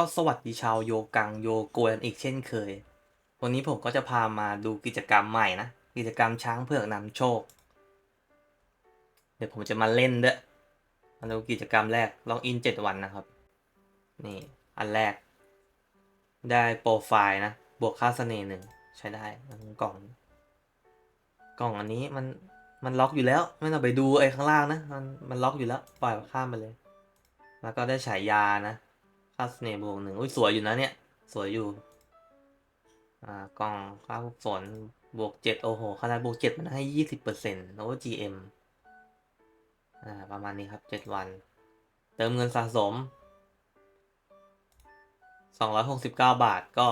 ก็สวัสดีชาวโยกังโยโกนอีกเช่นเคย วันนี้ผมก็จะพามาดูกิจกรรมใหม่นะ กิจกรรมช้างเผือกนำโชค เดี๋ยวผมจะมาเล่นด้วยมาดูกิจกรรมแรกล็อกอินเจ็ดวันนะครับ นี่อันแรก ได้โปรไฟล์นะ บวกค่าเสน่ห์หนึ่งใช้ได้กล่อง กล่องอันนี้มันมันล็อกอยู่แล้ว ไม่ต้องไปดูไอ้ข้างล่างนะ มันมันล็อกอยู่แล้ว ปล่อยข้ามไปเลย แล้วก็ได้ฉายานะ ค่าเน่ห์บวกหนึ่งอุ้ยสวยอยู่นะเนี่ย สวยอยู่ อ่ากล่องค่าฝึกฝนบวกเจ็ดโอ้โหขนาดบวกเจ็ดมันให้ยี่สิบเปอร์เซ็นต์โอ้ GM อ่าประมาณนี้ครับเจ็ดวัน เติมเงินสะสมสองร้อยหกสิบเก้าบาทก็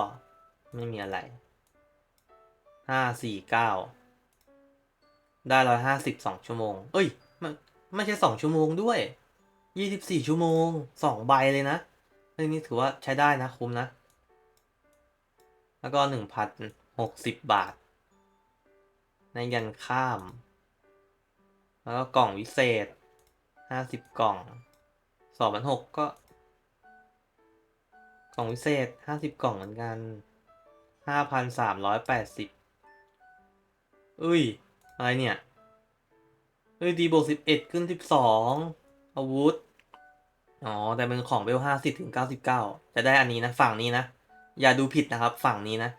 ไม่มีอะไรห้าสี่เก้าได้ร้อยห้าสิบสองชั่วโมง เอ้ย มันไม่ใช่สองชั่วโมงด้วยยี่สิบสี่ชั่วโมงสองใบเลยนะ เรื่องนี้ถือว่าใช้ได้นะคุ้มนะ แล้วก็หนึ่งพันหกสิบบาท ในยันข้าม แล้วก็กล่องวิเศษห้าสิบกล่องสองพันหกก็ กล่องวิเศษห้าสิบกล่องเหมือนกันห้าพันสามร้อยแปดสิบอุ้ย อะไรเนี่ย เฮ้ย ดีบวกสิบเอ็ดขึ้นสิบสองอาวุธ อ๋อ แต่เป็นของเวลห้าสิบถึงเก้าสิบเก้าจะได้อันนี้นะ ฝั่งนี้นะ อย่าดูผิดนะครับ ฝั่งนี้นะ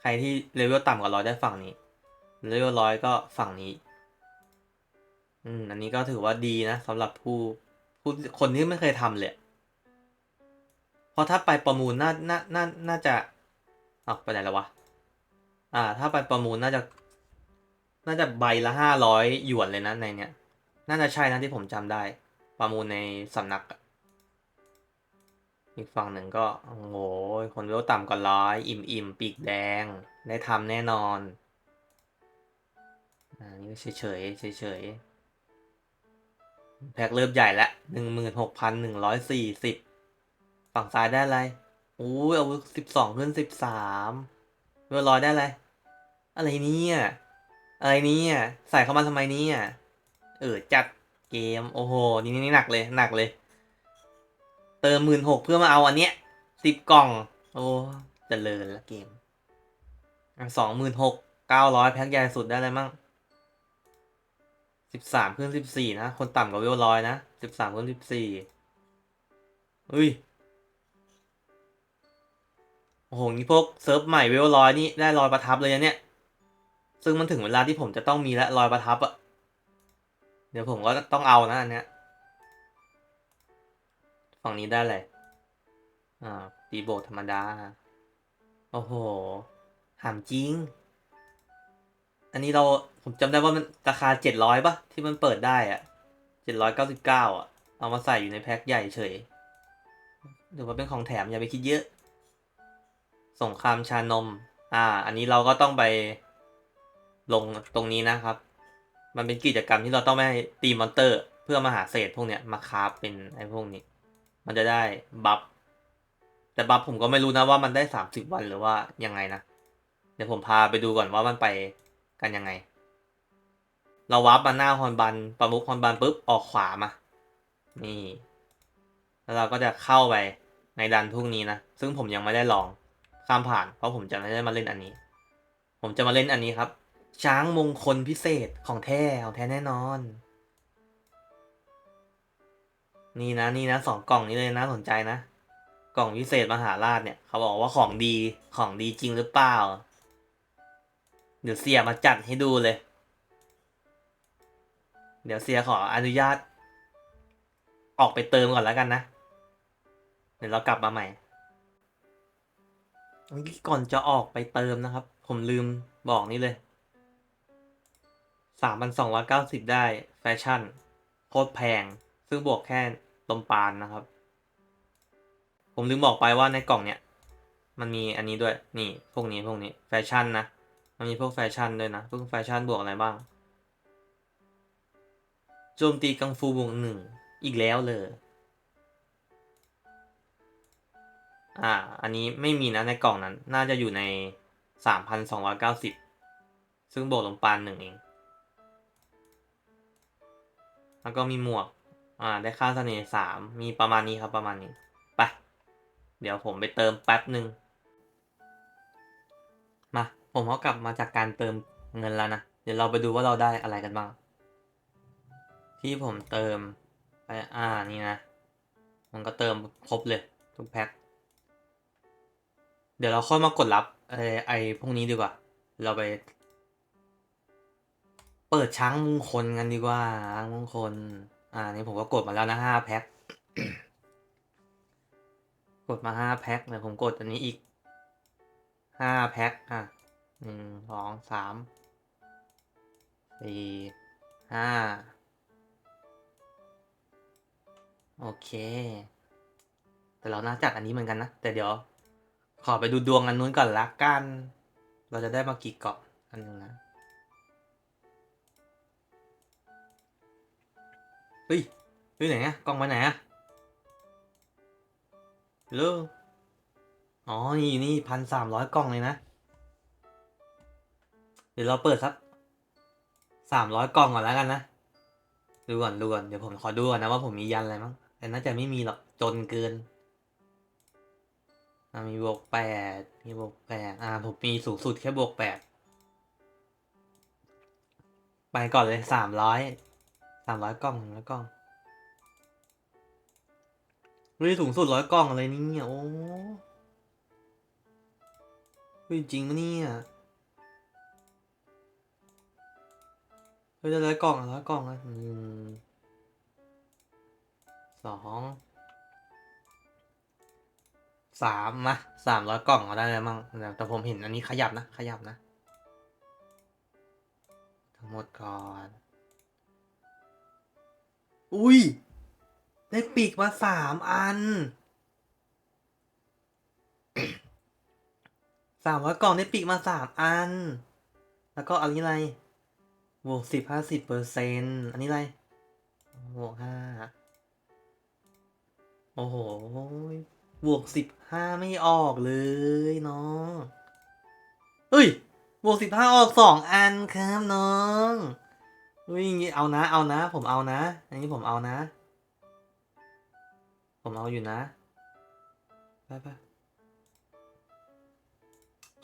ใครที่เลเวลต่ำกว่าร้อยได้ฝั่งนี้ เลเวลร้อยก็ฝั่งนี้ อืม อันนี้ก็ถือว่าดีนะสำหรับผู้ผู้คนที่ไม่เคยทำเลยเพราะถ้าไปประมูลน่า น่า น่า น่าจะออกไปไหนแล้ววะ อ่า ถ้าไปประมูลน่าจะ น่าจะใบละห้าร้อยหยวนเลยนะในเนี้ย น่าจะใช่นะที่ผมจำได้ ประมูลในสำนักอะ อีกฝั่งหนึ่งก็ โอ้โห คนเวลต่ำกว่าร้อย อิ่มอิ่มปีกแดง ได้ทำแน่นอน อ่า นี่เฉยเฉยเฉยเฉยแพ็กเริ่มใหญ่ละหนึ่งหมื่นหกพันหนึ่งร้อยสี่สิบฝั่งซ้ายได้อะไรโอ้เอาสิบสองขึ้นสิบสามเวลร้อยได้อะไร อะไรเนี่ยอะไรเนี่ยใส่เข้ามาทำไมเนี่ยเออจัดเกม โอ้โห นี่นี่หนักเลย หนักเลย เติมหมื่นหกเพื่อมาเอาอันเนี้ยสิบกล่อง โอ้เจริญละเกมสองหมื่นหกเก้าร้อยแพ็คใหญ่สุดได้อะไรมั่งสิบสามขึ้นสิบสี่นะ คนต่ำกว่าเวลร้อยนะสิบสามขึ้นสิบสี่อุ้ย โอ้โห นี่พวกเซิร์ฟใหม่เวลร้อยนี่ได้รอยประทับเลยนเนี่ย ซึ่งมันถึงเวลาที่ผมจะต้องมีแล้วรอยประทับอะเดี๋ยวผมก็ต้องเอานะอันเนี้ย ฝั่งนี้ได้เลยอ่าตีโบกธรรมดา โอ้โหหามจริง อันนี้เราผมจำได้ว่ามันราคาเจ็ดร้อยปะที่มันเปิดได้อะเจ็ดร้อยเก้าสิบเก้าอะ เอามาใส่อยู่ในแพ็คใหญ่เฉยหรือว่าเป็นของแถมอย่าไปคิดเยอะสงครามชานม อ่า อันนี้เราก็ต้องไปลงตรงนี้นะครับ มันเป็นกิจกรรมที่เราต้องไปตีมอนเตอร์ เพื่อมาหาเศษพวกเนี้ยมาคราฟเป็นไอ้พวกนี้ มันจะได้บัฟแต่บัฟผมก็ไม่รู้นะว่ามันได้สามสิบวันหรือว่ายังไงนะ เดี๋ยวผมพาไปดูก่อนว่ามันไปกันยังไง เราวับมาหน้าฮอนบันประมุขฮอนบันปุ๊บออกขวามา นี่ แล้วเราก็จะเข้าไปในดันพวกนี้นะ ซึ่งผมยังไม่ได้ลองข้ามผ่านเพราะผมจะไม่ได้มาเล่นอันนี้ ผมจะมาเล่นอันนี้ครับ ช้างมงคลพิเศษของแท้ของแท้แน่นอน นี่นะนี่นะสองกล่องนี้เลยนะสนใจนะ กล่องพิเศษมหาราชเนี่ย เขาบอกว่าของดีของดีจริงหรือเปล่า เดี๋ยวเสียมาจัดให้ดูเลย เดี๋ยวเสียขออนุญาต ออกไปเติมก่อนแล้วกันนะ เดี๋ยวเรากลับมาใหม่ก่อนจะออกไปเติมนะครับ ผมลืมบอกนี่เลยสามพันสองร้อยเก้าสิบได้แฟชั่นโคตรแพง ซึ่งบวกแค่ ลมปานนะครับ ผมลืมบอกไปว่าในกล่องเนี้ยมันมีอันนี้ด้วยนี่พวกนี้พวกนี้แฟชั่นนะ มันมีพวกแฟชั่นด้วยนะพวกแฟชั่นบวกอะไรบ้างโจมตีกังฟูบวกหนึ่งอีกแล้วเลยอ่า อันนี้ไม่มีนะในกล่องนั้น น่าจะอยู่ในสามพันสองร้อยเก้าสิบซึ่งบวกลงปานหนึ่งเอง แล้วก็มีหมวก อ่าได้ค่าเสน่ห์สามมีประมาณนี้ครับประมาณนี้ไปเดี๋ยวผมไปเติมแป๊บหนึ่งมาผมก็กลับมาจากการเติมเงินแล้วนะ เดี๋ยวเราไปดูว่าเราได้อะไรกันบ้าง ที่ผมเติมไปอ่านี่นะ มันก็เติมครบเลยทุกแพ็คเดี๋ยวเราค่อยมากดรับไอ้ไอพวกนี้ดีกว่า เราไป เปิดช้างมงคลกันดีกว่าช้างมงคล อ่านี่ผมก็กดมาแล้วนะห้าแพ็คกดมาห้าแพ็คเดี๋ยวผมกดอันนี้อีกห้าแพ็คอะหนึ่งสองสามสี่ห้าโอเค แต่เราน่าจัดอันนี้เหมือนกันนะ แต่เดี๋ยว ขอไปดูดวงอันนู้นก่อนละกัน เราจะได้มากี่เกาะอันนึงนะ ฮ้ยเฮ้ยไหนอะกล้องไปไหนอะฮัลโหลอ๋อ นี่นี่พันสามร้อยกล้องเลยนะ เดี๋ยวเราเปิดสักสามร้อยกล่องก่อนแล้วกันนะ ดูก่อนดูก่อนเดี๋ยวผมขอดูก่อนนะว่าผมมียันอะไรมั้ง แต่น่าจะไม่มีหรอก จนเกินมีบวกแปดมีบวกแปดอ่า ผมมีสูงสุดแค่บวกแปดไปก่อนเลยสามร้อย สามร้อยกล่องแล้วกล่องเฮ้ยสูงสุดร้อยกล่องอะไรนี่เนี่ยโอ้ยจริงปะเนี่ยเฮ้ยได้ร้อยกล่องร้อยกล่องอะหนึ่งสองสามมาสามร้อยกล่องก็ได้แล้วมั้งแต่ผมเห็นอันนี้ขยับนะ ขยับนะ ทั้งหมดก่อน อุ้ย ได้ปีกมาสามอันสามร้อยกล่องได้ปีกมาสามอัน แล้วก็อันนี้อะไรบวกสิบห้าสิบเปอร์เซ็นอันนี้อะไรบวกห้าโอ้โห บวกสิบห้าไม่ออกเลยน้องเฮ้ย บวกสิบห้าออกสองอันครับน้อง อย่างงี้เอานะ เอานะ ผมเอานะ อันนี้ผมเอานะ ผมเอาอยู่นะไปไป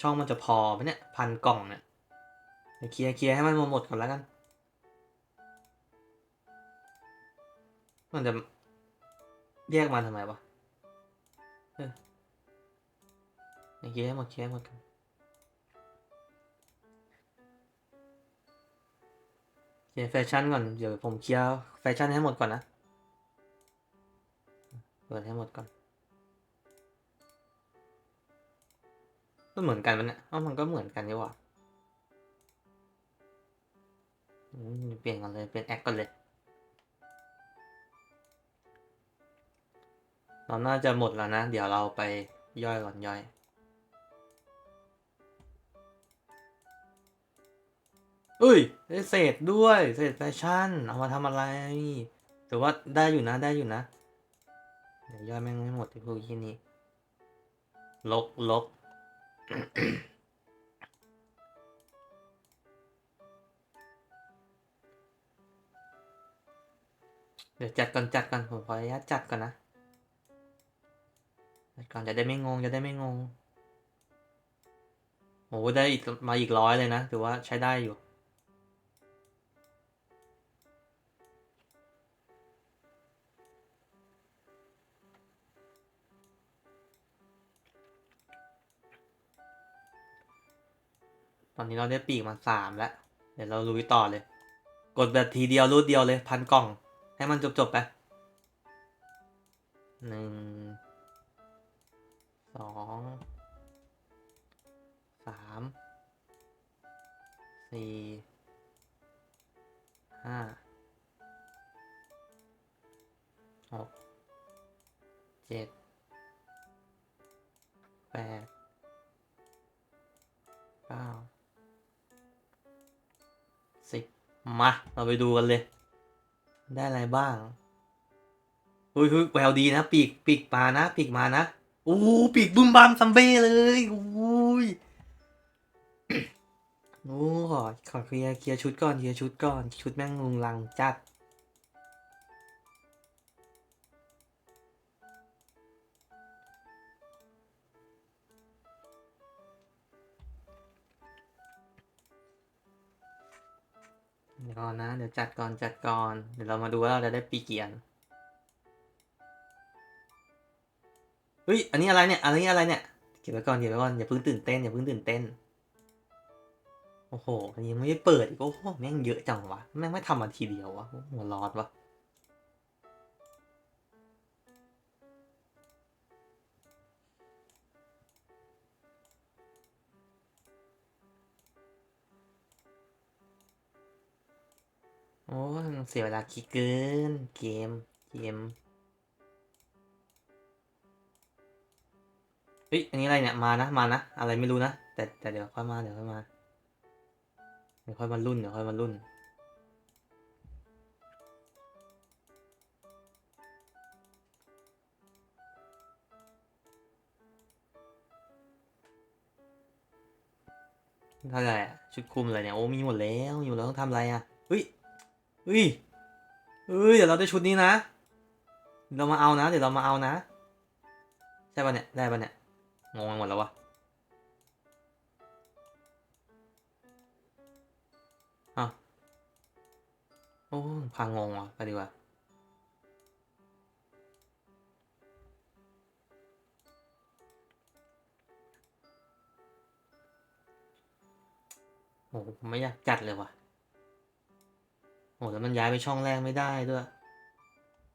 ช่องมันจะพอไหมเนี่ย พันกล่องเนี่ยเคลียร์เคลียร์ให้มันหมดก่อนแล้วกัน มันจะแยกมาทำไมวะเออเดี๋ยวเคลียร์ให้หมดเคลียร์ให้หมดกัน คแฟชั่นก่อน เดี๋ยวผมเคลียร์แฟชั่นให้หมดก่อนนะ เปิดให้หมดก่อน ก็เหมือนกันมันเนี่ยเอ้ามันก็เหมือนกันนี่หว่าเปลี่ยนกันเลย เป็นแอคก่อนเลย เราน่าจะหมดแล้วนะ เดี๋ยวเราไปย่อยก่อนย่อย เอ้ยได้เศษด้วยเศษแฟชั่น เอามาทำอะไรถือว่าได้อยู่นะได้อยู่นะ เดี๋ยวย่อยแม่งไม่หมดที่พวกที่นี้ลกลกเดี๋ยวจัดก่อนจัดก่อนผมขออนุญาตจัดก่อนนะจัดก่อนจะได้ไม่งงจะได้ไม่งงโอ้ได้อีกมาอีกร้อยเลยนะถือว่าใช้ได้อยู่ ตอนนี้เราได้ปีกมาสามแล้ว เดี๋ยวเราลุยต่อเลย กดแบบทีเดียวรูดเดียวเลยพันกล่อง ให้มันจบจบไปหนึ่งสองสามสี่ห้าหกเจ็ดแปดเก้า มา เราไปดูกันเลย ได้อะไรบ้างอุ้ยแววดีนะ ปีกปีกมานะ ปีกมานะโอ้ปีกบึมบามซัมเบ้เลยอุ้ยโอ้ขอขอเคลียร์เคลียร์ชุดก่อนเคลียร์ชุดก่อน ชุดแม่งลุงลังจัด ก่อนนะ เดี๋ยวจัดก่อนจัดก่อน เดี๋ยวเรามาดูว่าเราจะได้ปีเกียนเฮ้ย อันนี้อะไรเนี่ย อันนี้อะไรเนี่ย เก็บไว้ก่อน เก็บไว้ก่อน อย่าเพิ่งตื่นเต้น อย่าเพิ่งตื่นเต้น โอ้โห อันนี้ยังไม่ได้เปิดอีกโอ้โห แม่งเยอะจังวะ แม่งไม่ทำมาทีเดียววะหัวร้อนวะ โอ้เสียเวลาคิดเกิน เกม เกมเฮ้ยอันนี้อะไรเนี่ย มานะ มานะ อะไรไม่รู้นะ แต่แต่เดี๋ยวค่อยมา เดี๋ยวค่อยมา เดี๋ยวค่อยมารุ่น เดี๋ยวค่อยมารุ่น เท่าไหร่อะชุดคุมอะไรเนี่ย โอ้มีหมดแล้วมีหมดแล้วต้องทำอะไรอะเฮ้ย เฮ้ยเฮ้ยเดี๋ยวเราได้ชุดนี้นะ เรามาเอานะ เดี๋ยวเรามาเอานะ ใช่ปะเนี่ย ได้ปะเนี่ย งงหมดแล้ววะอ้าวโอ้พังงงว่ะไปดีกว่าโอ้ผมไม่อยากจัดเลยว่ะ โอ้แล้วมันย้ายไปช่องแรกไม่ได้ด้วย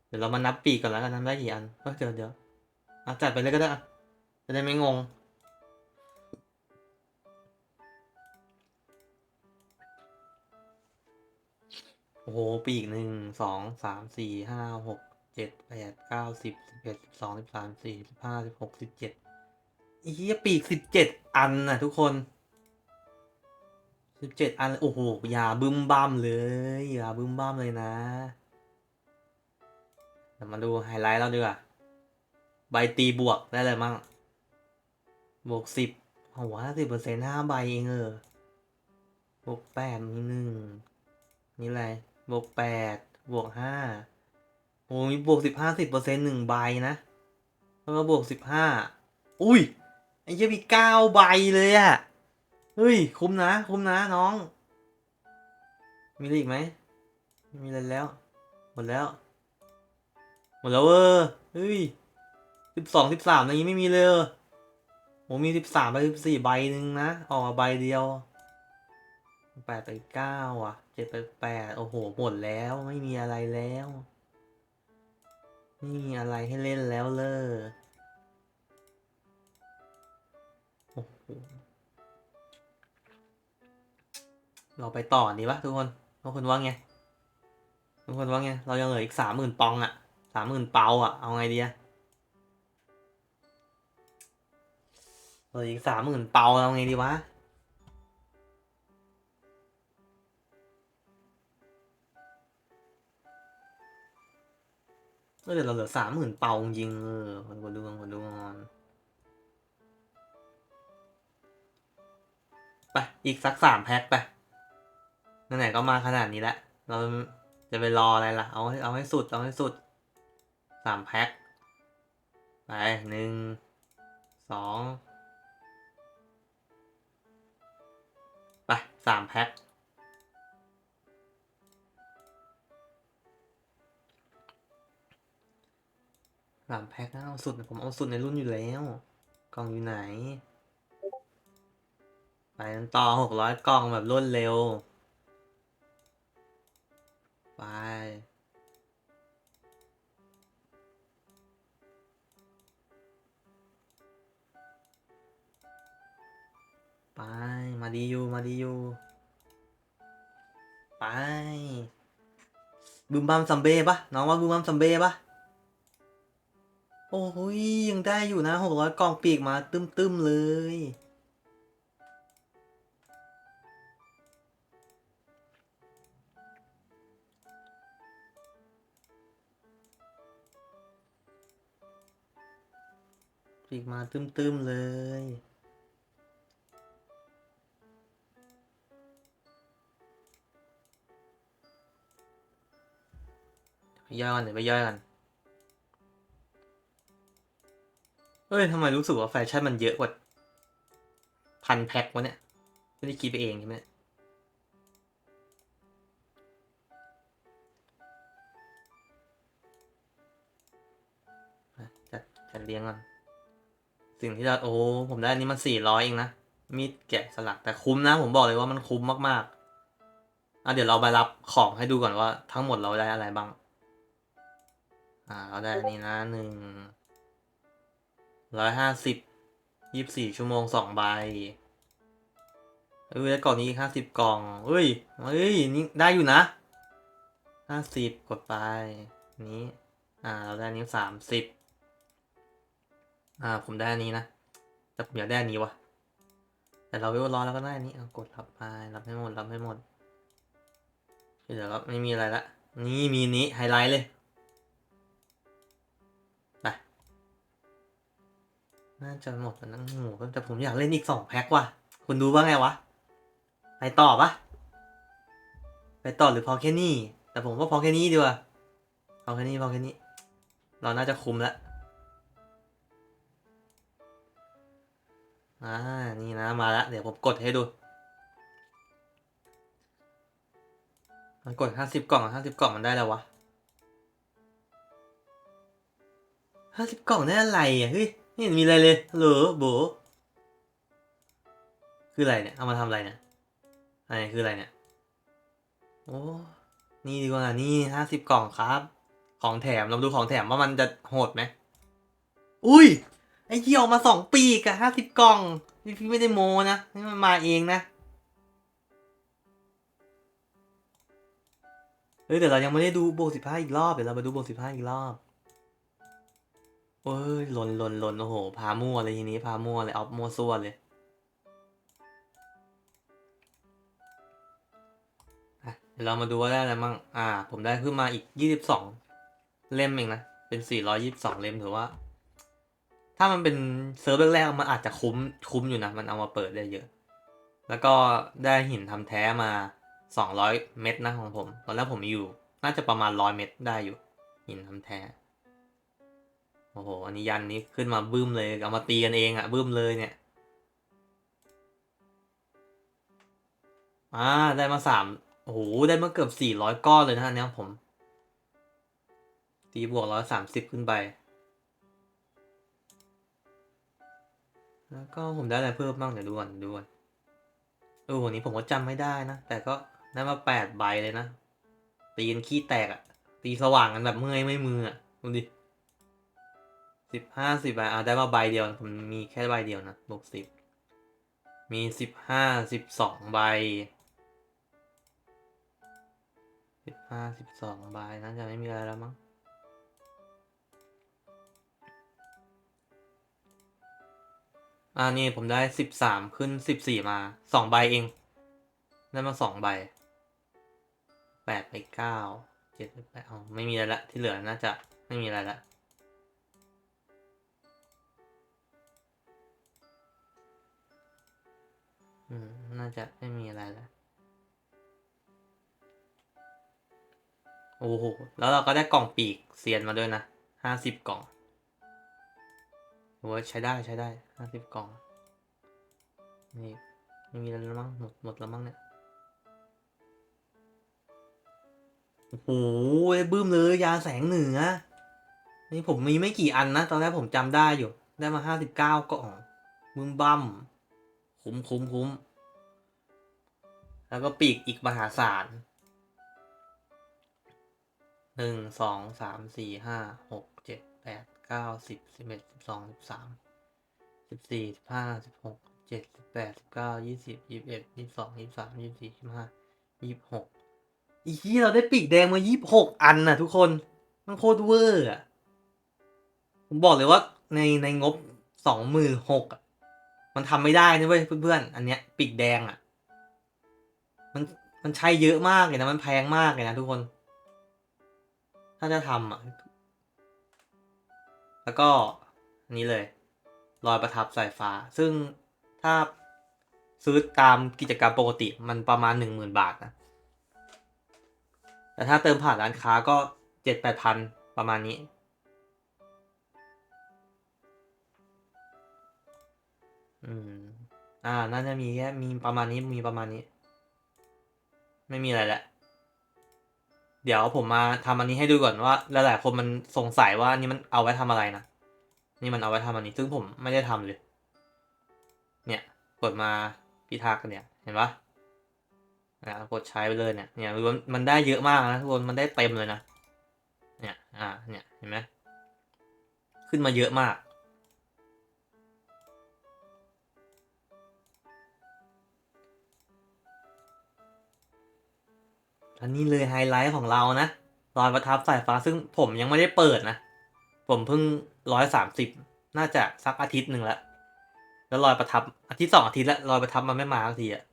เดี๋ยวเรามานับปีกก่อนแล้วกันนับได้กี่อันเดี๋ยวเดี๋ยวอะจัดไปเลยก็ได้จะได้ไม่งง โอ้โห ปีกหนึ่งสองสามสี่ห้าหกเจ็ดแปดเก้าสิบสิบเอ็ดสิบสองสิบสามสี่สิบห้าสิบหกสิบเจ็ดอีเหี้ยปีกสิบเจ็ดอันน่ะทุกคน สิบเจ็ดอัน โอ้โห อย่าบึ้มบ้ามเลย อย่าบึ้มบ้ามเลยนะเดี๋ยวมาดูไฮไลท์เราดีกว่า ใบตีบวกได้เลยมั่ง บวกสิบโอ้โหห้าสิบเปอร์เซ็นต์ห้าใบเองเออบวกแปดมีหนึ่งนี่อะไร บวกแปด บวกห้าโอ้มีบวกสิบห้าสิบเปอร์เซ็นต์หนึ่งใบนะ แล้วก็บวกสิบห้า อุ้ยไอ้เหี้ยมีเก้าใบเลยอะ เฮ้ย คุ้มนะ คุ้มนะน้อง มีอะไรอีกไหมไม่มีอะไรแล้ว หมดแล้ว หมดแล้วเออเฮ้ยสิบสองสิบสามอะไรนี้ไม่มีเลยเออโอ้มีสิบสามไปสิบสี่ใบหนึ่งนะ ออกมาใบเดียวแปดไปเก้าอะเจ็ดไปแปดโอ้โห หมดแล้วไม่มีอะไรแล้ว ไม่มีอะไรให้เล่นแล้วเลย เราไปต่อดีปะทุกคนทุกคนว่าไงทุกคนว่าไงเรายังเหลืออีกสามหมื่นปองอะสามหมื่นเปาอะเอาไงดีอะเหลืออีกสามหมื่นเปาเอาไงดีวะเออเดี๋ยวเราเหลือสามหมื่นเปาจริงเออคนคนดูคนดูก่อนไป อีกสักสามแพ็คไป ไหนๆก็มาขนาดนี้แล้วเราจะไปรออะไรล่ะ เอาให้เอาให้สุด เอาให้สุดสามแพ็ค ไปหนึ่งสองไปสามแพ็ค สามแพ็คนะเอาสุด ผมเอาสุดในรุ่นอยู่แล้ว กล่องอยู่ไหน ไปต่อหกร้อยกล่องแบบรวดเร็ว ไปไป มาดีอยู่ มาดีอยู่ ไปบึมบัมซัมเบ้ปะน้องว่าบึมบัมซัมเบ้ปะโอ้ยยังได้อยู่นะหกร้อยกล่องปีกมาตึมๆเลย ปีกมาตึมๆเลยย่อยกันเดี๋ยวไปย่อยกันเอ้ยทำไมรู้สึกว่าแฟชั่นมันเยอะกว่าพันแพ็ควะเนี่ย ไม่ได้คิดไปเองใช่ไหมจัดจัดเลี้ยงก่อน สิ่งที่เราโอ้ผมได้อันนี้มันสี่ร้อยเองนะ มีดแกะสลักแต่คุ้มนะ ผมบอกเลยว่ามันคุ้มมากๆอะเดี๋ยวเราไปรับของให้ดูก่อนว่า ทั้งหมดเราได้อะไรบ้าง อ่า เราได้อันนี้นะหนึ่งร้อยห้าสิบยี่สิบสี่ชั่วโมงสองใบเออแล้วกล่องนี้อีกห้าสิบกล่องเอ้ยเอ้ยนี่ได้อยู่นะห้าสิบกดไปนี้ อ่า เราได้อนนี้สามสิบ อ่า ผมได้อันนี้นะ แต่ผมอยากได้อันนี้วะแต่เราเวลร้อยแล้วก็ได้อันนี้เอากดรับไปรับให้หมดรับให้หมดเดี๋ยวเราไม่มีอะไรละ นี่มีนี้ไฮไลท์เลยไปน่าจะหมดแล้วนะโอ้โหแต่ผมอยากเล่นอีกสองแพ็คว่ะ คุณดูว่าไงวะ ไปต่อปะไปต่อหรือพอแค่นี้ แต่ผมว่าพอแค่นี้ดีกว่า พอแค่นี้พอแค่นี้ เราน่าจะคุมแล้ว อ่า นี่นะ มาแล้ว เดี๋ยวผมกดให้ดู มันกดห้าสิบกล่องห้าสิบกล่องมันได้แล้ววะห้าสิบกล่องได้อะไรอะ เฮ้ยไม่เห็นมีอะไรเลยฮัลโหลโบคืออะไรเนี่ย เอามาทำอะไรเนี่ยอะไรคืออะไรเนี่ย โอ้ นี่ดีกว่า นี่ห้าสิบกล่องครับ ของแถม เราดูของแถมว่ามันจะโหดไหม อุ้ย อ้เหี้ยออกมาสองปีกอะห้าสิบกล่อง นี่พี่ไม่ได้โมนะ นี่มันมาเองนะเฮ้ยแต่เรายังไม่ได้ดูโบสิบห้าอีกรอบ เดี๋ยวเราไปดูโบสิบห้าอีกรอบเอ้ยหล่นหล่นหล่นโอ้โห พามั่วเลยทีนี้ พามั่วเลยเอามั่วซั่วเลยเดี๋ยวเรามาดูว่าได้อะไรมั่ง อ่า ผมได้ขึ้นมาอีกยี่สิบสองเล่มเองนะ เป็นสี่ร้อยี่สิบสองเล่มถือว่า ถ้ามันเป็นเซิร์ฟแรกๆมันอาจจะคุ้มคุ้มอยู่นะ มันเอามาเปิดได้เยอะ แล้วก็ได้หินทำแท้มาสองร้อยเม็ดนะของผม ตอนแรกผมมีอยู่ น่าจะประมาณร้อยเม็ดได้อยู่ หินทำแท้ โอ้โห อันนี้ยันนี้ขึ้นมาบึ้มเลย เอามาตีกันเองอะบึ้มเลยเนี่ยอ่าได้มาสามโอ้โห ได้มาเกือบสี่ร้อยก้อนเลยนะอันเนี้ยผม ตีบวกร้อยสามสิบขึ้นไป แล้วก็ผมได้อะไรเพิ่มบ้างเดี๋ยวดูก่อนดูก่อนเออวันนี้ผมก็จำไม่ได้นะ แต่ก็ได้มาแปดใบเลยนะตีนขี้แตกอะตีสว่างกันแบบเมื่อยไม่มืออะดูดิสิบห้าสิบใบอะได้มาใบเดียวผมมีแค่ใบเดียวนะบวกสิบมีสิบห้าสิบสองใบสิบห้าสิบสองใบน่าจะไม่มีอะไรแล้วมั้ง อ่านี่ผมได้สิบสามขึ้นสิบสี่มาสองใบเอง ได้มาสองใบแปดไปเก้าเจ็ดไปแปดเอาไม่มีอะไรละที่เหลือน่าจะไม่มีอะไรละอืมน่าจะไม่มีอะไรละโอ้โหแล้วเราก็ได้กล่องปีกเซียนมาด้วยนะห้าสิบกล่อง โอ้ยใช้ได้ใช้ได้ห้าสิบกล่อง นี่ไม่มีอะไรแล้วมั้งหมดหมดแล้วมั้งเนี่ย โอ้โห้บึ้มเลยยาแสงเหนือ นี่ผมมีไม่กี่อันนะ ตอนแรกผมจำได้อยู่ ได้มาห้าสิบเก้ากล่องบึ้มบั้มคุ้มคุ้มคุ้มแล้วก็ปีกอีกมหาศาลหนึ่งสองสามสี่ห้าหกเจ็ดแปด ก้าสิบสิบเอ็ดสิบสองสิบสามสิบสี่สิบห้าสิบหกเจ็ดสิบแปดสิบเก้ายี่สิบยี่สิบเอ็ดยี่สิบสองยี่สิบสามยี่สิบสี่ยี่สิบห้ายี่สิบหกอีที่เราได้ปีกแดงมายี่สิบหกอันนะทุกคนมันโคตรเวอร์อะผมบอกเลยว่าในในงบสองหมื่นหกอะมันทำไม่ได้นะเว้ยเพื่อนๆอันเนี้ยปีกแดงอะ มันมันใช้เยอะมากเลยนะมันแพงมากเลยนะทุกคน ถ้าจะทำอะ แล้วก็นี้เลย รอยประทับสายฟ้า ซึ่งถ้าซื้อตามกิจกรรมปกติมันประมาณหนึ่งหมื่นบาทนะ แต่ถ้าเติมผ่านร้านค้าก็เจ็ดแปดพันประมาณนี้ อืม อ่า น่าจะมีแค่มีประมาณนี้มีประมาณนี้ ไม่มีอะไรแล้ว เดี๋ยวผมมาทำอันนี้ให้ดูก่อนว่าหลายๆคนมันสงสัยว่าอันนี้มันเอาไว้ทำอะไรนะ นี่มันเอาไว้ทำอันนี้ ซึ่งผมไม่ได้ทำเลย เนี่ยกดมาพิทักษ์เนี่ยเห็นปะนะกดใช้ไปเลยเนี่ย เนี่ยมันมันได้เยอะมากนะทุกคน มันได้เต็มเลยนะ เนี่ย อ่า เนี่ย เห็นไหมขึ้นมาเยอะมาก อันนี้เลยไฮไลท์ของเรานะรอยประทับสายฟ้าซึ่งผมยังไม่ได้เปิดนะ ผมเพิ่งร้อยสามสิบน่าจะสักอาทิตย์หนึ่งแล้วแล้วรอยประทับอาทิตย์สองอาทิตย์แล้วรอยประทับมันไม่มาสักทีอะ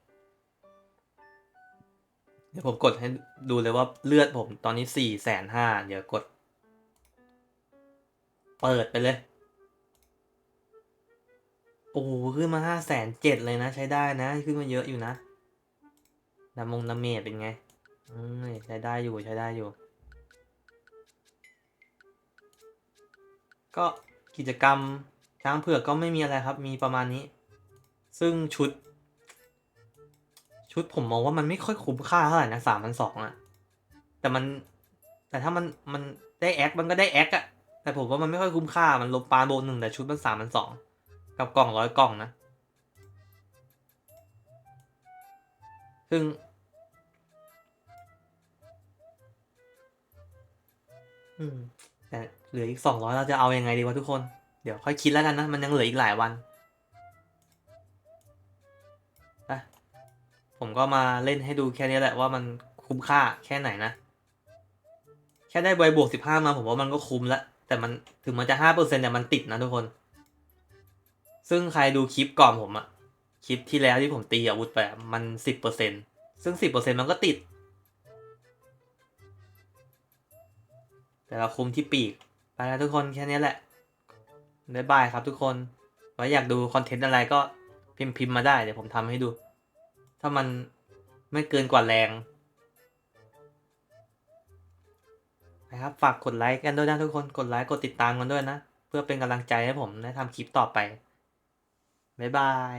เดี๋ยวผมกดให้ดูเลยว่าเลือดผมตอนนี้สี่แสนห้าเดี๋ยวกด เปิดไปเลย โอ้โหขึ้นมาห้าแสนเจ็ดเลยนะ ใช้ได้นะ ขึ้นมาเยอะอยู่นะดามงดาเมจเป็นไง อืมใช้ได้อยู่ใช้ได้อยู่ ก็กิจกรรมช้างเผือกก็ไม่มีอะไรครับ มีประมาณนี้ ซึ่งชุด ชุดผมมองว่ามันไม่ค่อยคุ้มค่าเท่าไหร่นะสามพันสองอะแต่มัน แต่ถ้ามันมันได้แอคมันก็ได้แอคอะแต่ผมว่ามันไม่ค่อยคุ้มค่ามันลบปานโบนหนึ่งแต่ชุดมันสามพันสองกับกล่องร้อยกล่องนะ ซึ่ง อืมแต่เหลืออีกสองร้อยเราจะเอายังไงดีวะทุกคน เดี๋ยวค่อยคิดแล้วกันนะ มันยังเหลืออีกหลายวันไปผมก็มาเล่นให้ดูแค่นี้แหละว่ามันคุ้มค่าแค่ไหนนะ แค่ได้ใบบวกสิบห้ามาผมว่ามันก็คุ้มแล้วแต่มันถึงมันจะห้าเปอร์เซ็นต์แต่มันติดนะทุกคน ซึ่งใครดูคลิปก่อนผมอะคลิปที่แล้วที่ผมตีอาวุธไปมันสิบเปอร์เซ็นซึ่งสิบเปอร์เซ็นมันก็ติด แต่เราคุมที่ปีก ไปแล้วทุกคนแค่นี้แหละบ๊ายบายครับทุกคน ไว้อยากดูคอนเทนต์อะไรก็พิมพ์พิมพ์มาได้ เดี๋ยวผมทำให้ดู ถ้ามันไม่เกินกว่าแรงนะครับฝากกดไลค์กันด้วยนะทุกคนกดไลค์กดติดตามกันด้วยนะ เพื่อเป็นกำลังใจให้ผมได้ทำคลิปต่อไป บ๊ายบาย